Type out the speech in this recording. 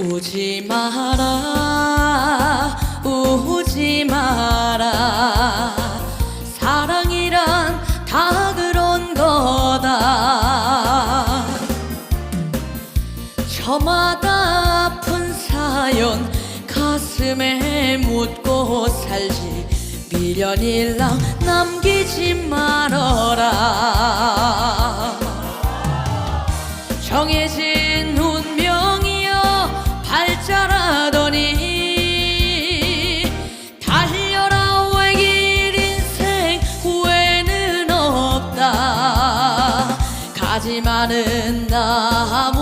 오지 마라 오지 마라. 사랑이란 다 그런 거다. 저마다 아픈 사연 가슴에 묻고 살지. 미련일랑 남기지 말아라. 정해진 하지만은 나무